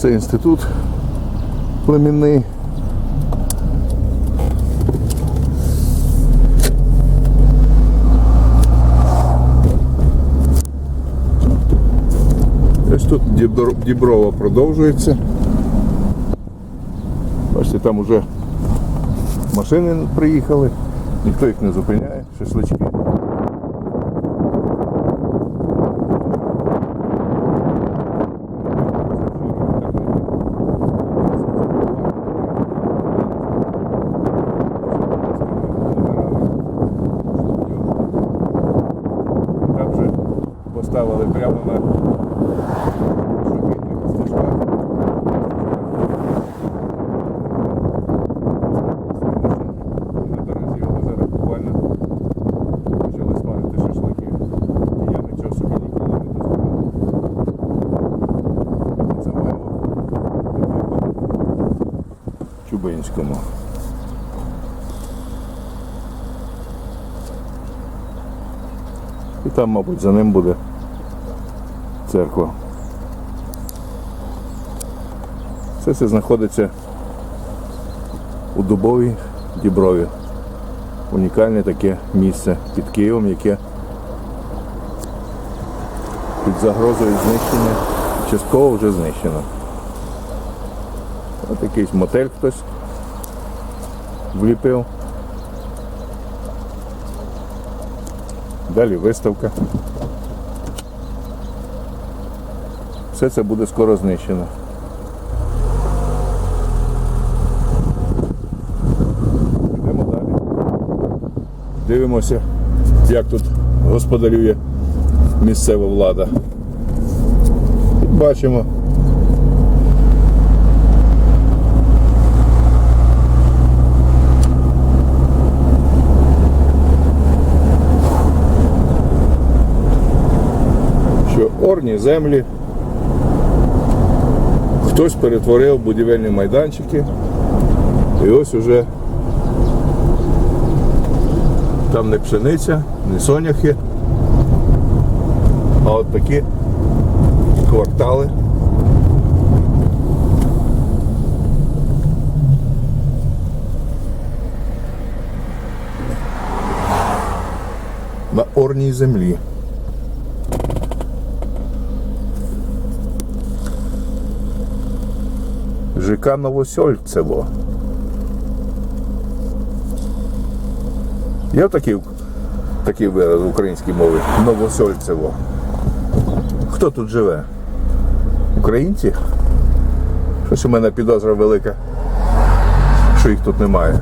це інститут племінний. Ось тут Дібро- Діброва продовжується. Бачите, там вже машини приїхали, ніхто їх не зупиняє, шашлички. Поставили прямо на стежках. На дорозі озера буквально почали смажити шашлики. І я нічого собі ніколи не доставав. Це маємо в Чубинському. І там, мабуть, за ним буде церква. Все це знаходиться у Дубовій Діброві. Унікальне таке місце під Києвом, яке під загрозою знищення частково вже знищено. Ось якийсь мотель хтось вліпив. Далі виставка. Все це буде скоро знищено. Йдемо далі. Дивимося, як тут господарює місцева влада. Бачимо. орні землі хтось перетворив будівельні майданчики. І ось уже там не пшениця, не соняхи, а от такі квартали. На орній землі. ЖК Новосольцево. Є такий, такий вираз в українській мові Новосольцево. Хто тут живе? Українці? Щось у мене підозра велика, що їх тут немає.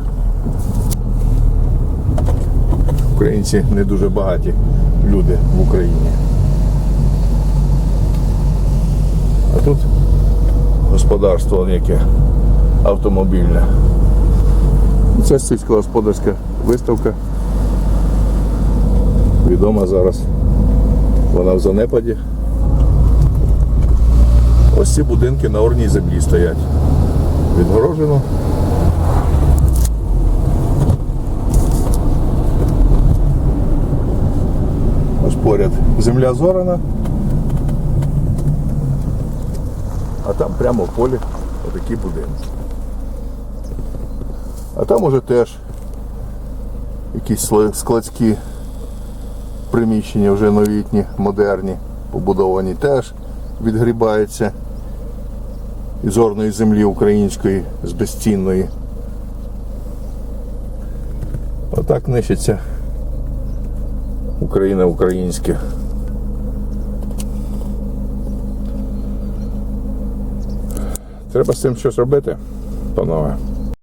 Українці не дуже багаті люди в Україні. А тут господарство яке автомобільне. Це сільськогосподарська виставка. Відома зараз. Вона в занепаді. Ось ці будинки на орній землі стоять. Відгорожено. Ось поряд земля зорана. А там прямо в полі отакі будинки. А там уже теж якісь складські приміщення вже новітні, модерні, побудовані теж відгрібаються із орної землі української, з безцінної. Отак нищиться Україна українська. Треба з цим щось робити, панове.